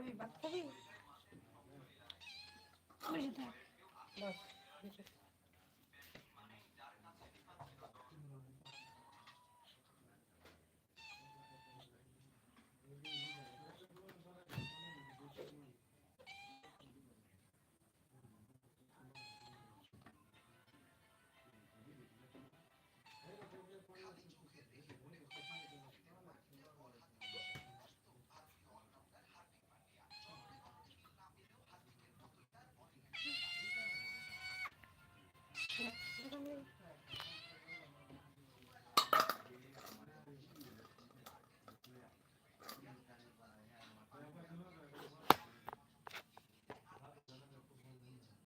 খাবি ভাত খাবি বসে থাক বাস, বেশি।